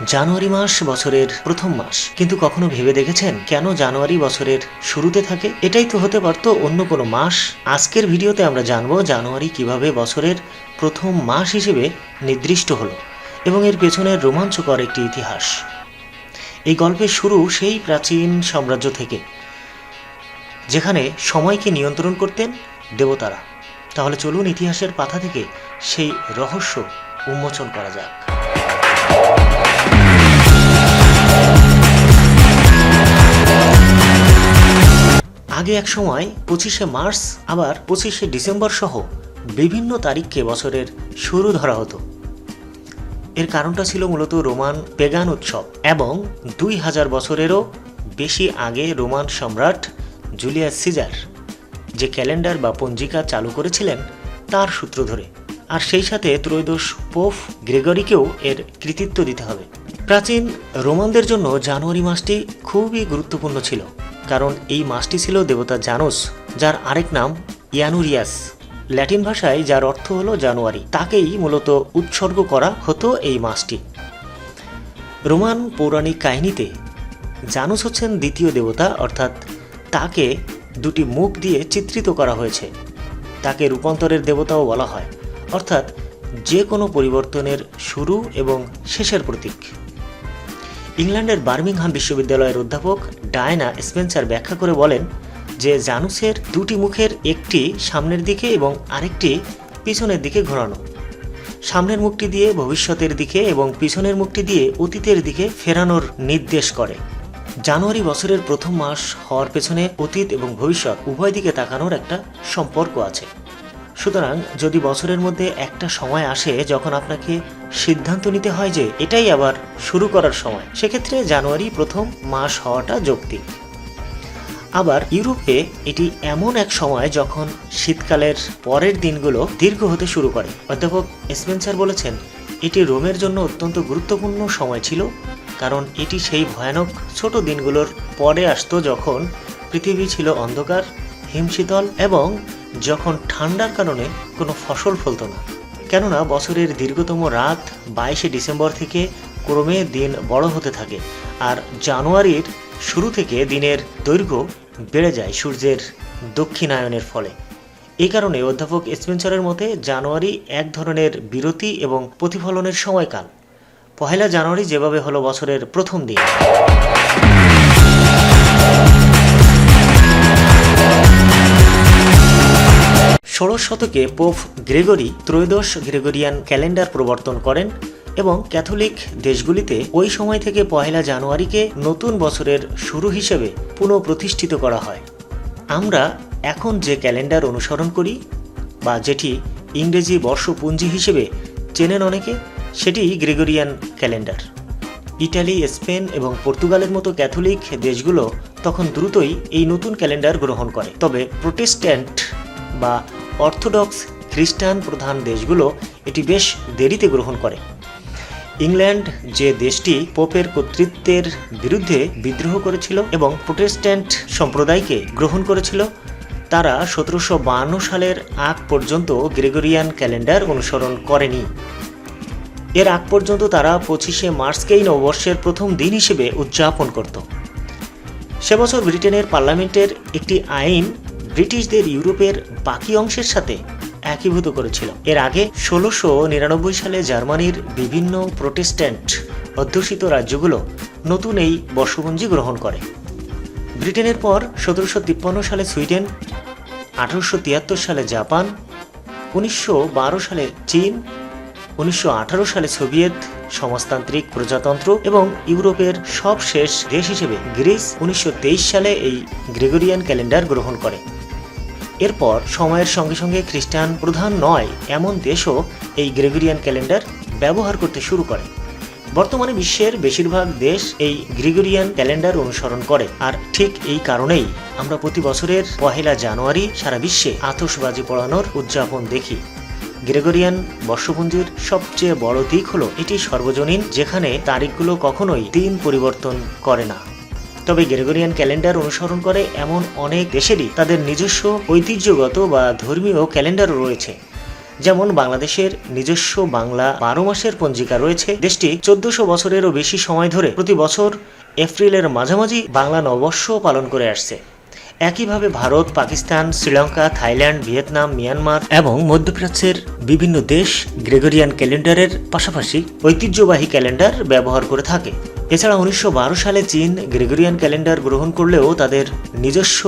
জানুয়ারি মাস বছরের প্রথম মাস। কিন্তু কখনো ভেবে দেখেছেন কেন জানুয়ারি বছরের শুরুতে থাকে? এটাই তো হতে পারতো অন্য কোনো মাস। আজকের ভিডিওতে আমরা জানব জানুয়ারি কীভাবে বছরের প্রথম মাস হিসেবে নির্দিষ্ট হলো এবং এর পেছনের রোমাঞ্চকর একটি ইতিহাস। এই গল্পের শুরু সেই প্রাচীন সাম্রাজ্য থেকে, যেখানে সময়কে নিয়ন্ত্রণ করতেন দেবতারা। তাহলে চলুন ইতিহাসের পাতা থেকে সেই রহস্য উন্মোচন করা যাক। আগে এক সময় পঁচিশে মার্চ, আবার পঁচিশে ডিসেম্বর সহ বিভিন্ন তারিখকে বছরের শুরু ধরা হতো। এর কারণটা ছিল মূলত রোমান পেগান উৎসব এবং দুই হাজার বছরেরও বেশি আগে রোমান সম্রাট জুলিয়াস সিজার যে ক্যালেন্ডার বা পঞ্জিকা চালু করেছিলেন তার সূত্র ধরে। আর সেই সাথে ত্রয়োদশ পোপ গ্রেগরিকেও এর কৃতিত্ব দিতে হবে। প্রাচীন রোমানদের জন্য জানুয়ারি মাসটি খুবই গুরুত্বপূর্ণ ছিল। কারণ এই মাসটি ছিল দেবতা জানুস, যার আরেক নাম ইয়ানুরিয়াস। ল্যাটিন ভাষায় যার অর্থ হলো জানুয়ারি, তাকেই মূলত উৎসর্গ করা হতো এই মাসটি রোমান পৌরাণিক কাহিনীতে জানুস হচ্ছেন দ্বিতীয় দেবতা, অর্থাৎ তাকে দুটি মুখ দিয়ে চিত্রিত করা হয়েছে। তাকে রূপান্তরের দেবতাও বলা হয়, অর্থাৎ যে কোনো পরিবর্তনের শুরু এবং শেষের প্রতীক। ইংল্যান্ডের বার্মিংহাম বিশ্ববিদ্যালয়ের অধ্যাপক ডায়না স্পেন্সার ব্যাখ্যা করে বলেন যে জানুসের দুটি মুখের একটি সামনের দিকে এবং আরেকটি পিছনের দিকে ঘোরানো। সামনের মুখটি দিয়ে ভবিষ্যতের দিকে এবং পিছনের মুখটি দিয়ে অতীতের দিকে ফেরানোর নির্দেশ করে। জানুয়ারি বছরের প্রথম মাস হওয়ার পেছনে অতীত এবং ভবিষ্যৎ উভয় দিকে তাকানোর একটা সম্পর্ক আছে। সুতরাং যদি বছরের মধ্যে একটা সময় আসে যখন আপনাকে সিদ্ধান্ত নিতে হয় যে এটাই আবার শুরু করার সময়, সেক্ষেত্রে জানুয়ারি প্রথম মাস হওয়াটা যৌক্তিক। আবার ইউরোপে এটি এমন এক সময় যখন শীতকালের পরের দিনগুলো দীর্ঘ হতে শুরু করে। অধ্যাপক স্পেন্সার বলেছেন, এটি রোমের জন্য অত্যন্ত গুরুত্বপূর্ণ সময় ছিল, কারণ এটি সেই ভয়ানক ছোট দিনগুলোর পরে আসতো যখন পৃথিবী ছিল অন্ধকার, হিমশীতল এবং যখন ঠান্ডার কারণে কোনো ফসল ফলতো না। কেননা বছরের দীর্ঘতম রাত বাইশে ডিসেম্বর থেকে ক্রমে দিন বড় হতে থাকে আর জানুয়ারির শুরু থেকে দিনের দৈর্ঘ্য বেড়ে যায় সূর্যের দক্ষিণায়নের ফলে। এই কারণে অধ্যাপক স্পেন্সারের মতে জানুয়ারি এক ধরনের বিরতি এবং প্রতিফলনের সময়কাল। পহেলা জানুয়ারি যেভাবে হলো বছরের প্রথম দিন। ষোড়শ শতকে পোপ গ্রেগরি ত্রয়োদশ গ্রেগরিয়ান ক্যালেন্ডার প্রবর্তন করেন এবং ক্যাথলিক দেশগুলিতে ওই সময় থেকে পহেলা জানুয়ারিকে নতুন বছরের শুরু হিসেবে পুনঃপ্রতিষ্ঠিত করা হয়। আমরা এখন যে ক্যালেন্ডার অনুসরণ করি বা যেটি ইংরেজি বর্ষপুঞ্জি হিসেবে চেনেন অনেকে সেটি গ্রেগরিয়ান ক্যালেন্ডার। ইটালি, স্পেন এবং পর্তুগালের মতো ক্যাথলিক দেশগুলো তখন দ্রুতই এই নতুন ক্যালেন্ডার গ্রহণ করে। তবে প্রোটেস্ট্যান্ট বা অর্থোডক্স খ্রিস্টান প্রধান দেশগুলো এটি বেশ দেরিতে গ্রহণ করে। ইংল্যান্ড যে দেশটি পোপের কর্তৃত্বের বিরুদ্ধে বিদ্রোহ করেছিল এবং প্রোটেস্ট্যান্ট সম্প্রদায়কে গ্রহণ করেছিল, তারা সতেরোশো সালের আগ পর্যন্ত গ্রেগরিয়ান ক্যালেন্ডার অনুসরণ করেনি। এর আগ পর্যন্ত তারা পঁচিশে মার্চকেই নববর্ষের প্রথম দিন হিসেবে উদযাপন করত। সে বছর ব্রিটেনের পার্লামেন্টের একটি আইন ব্রিটিশদের ইউরোপের বাকি অংশের সাথে একীভূত করেছিল। এর আগে ষোলোশো নিরানব্বই সালে জার্মানির বিভিন্ন প্রোটেস্ট্যান্ট অধ্যুষিত রাজ্যগুলো নতুন এই বর্ষপঞ্জি গ্রহণ করে। ব্রিটেনের পর সতেরোশো তিপ্পান্ন সালে সুইডেন, আঠারোশো তিয়াত্তর সালে জাপান, উনিশশো বারো সালে চীন, উনিশশো আঠারো সালে সোভিয়েত সমাজতান্ত্রিক প্রজাতন্ত্র এবং ইউরোপের সবশেষ দেশ হিসেবে গ্রিস উনিশশো তেইশ সালে এই গ্রেগরিয়ান ক্যালেন্ডার গ্রহণ করে। এরপর সময়ের সঙ্গে সঙ্গে খ্রিস্টান প্রধান নয়, এমন দেশও এই গ্রেগরিয়ান ক্যালেন্ডার ব্যবহার করতে শুরু করে। বর্তমানে বিশ্বের বেশিরভাগ দেশ এই গ্রিগরিয়ান ক্যালেন্ডার অনুসরণ করে, আর ঠিক এই কারণেই আমরা প্রতি বছরের পহেলা জানুয়ারি সারা বিশ্বে আতশবাজি পড়ানোর উদযাপন দেখি। গ্রেগরিয়ান বর্ষপঞ্জির সবচেয়ে বড় দিক হলো, এটি সর্বজনীন, যেখানে তারিখগুলো কখনোই দিন পরিবর্তন করে না। তবে গ্রেগরিয়ান ক্যালেন্ডার অনুসরণ করে এমন অনেক দেশেরই তাদের নিজস্ব ঐতিহ্যগত বা ধর্মীয় ক্যালেন্ডারও রয়েছে। যেমন বাংলাদেশের নিজস্ব বাংলা বারো মাসের পঞ্জিকা রয়েছে। দেশটি চোদ্দশো বছরেরও বেশি সময় ধরে প্রতি বছর এপ্রিলের মাঝামাঝি বাংলা নববর্ষ পালন করে আসছে। একইভাবে Bharat, Pakistan, Sri Lanka, Thailand, Vietnam, Myanmar এবং মধ্যপ্রাচ্যের বিভিন্ন দেশ গ্রেগরিয়ান ক্যালেন্ডারের পাশাপাশি ঐতিহ্যবাহী ক্যালেন্ডার ব্যবহার করে থাকে। এছাড়া উনিশশো বারো সালে চীন গ্রেগরিয়ান ক্যালেন্ডার গ্রহণ করলেও তাদের নিজস্ব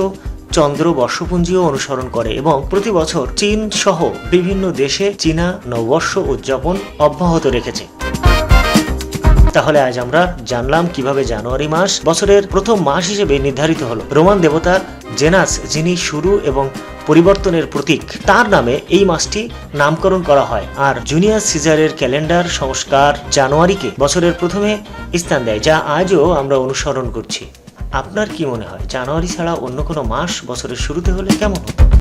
চন্দ্র বর্ষপুঞ্জিও অনুসরণ করে এবং প্রতি বছর চীন সহ বিভিন্ন দেশে চীনা নববর্ষ উদযাপন অব্যাহত রেখেছে। তাহলে আজ আমরা জানলাম কীভাবে জানুয়ারি মাস বছরের প্রথম মাস হিসেবে নির্ধারিত হলো। রোমান দেবতা জেনাস, যিনি শুরু এবং পরিবর্তনের প্রতীক, তার নামে এই মাসটি নামকরণ করা হয়। আর জুনিয়ার সিজারের ক্যালেন্ডার সংস্কার জানুয়ারিকে বছরের প্রথমে স্থান দেয়, যা আজও আমরা অনুসরণ করছি। আপনার কি মনে হয়, জানুয়ারি ছাড়া অন্য কোনো মাস বছরের শুরুতে হলে কেমন হতো?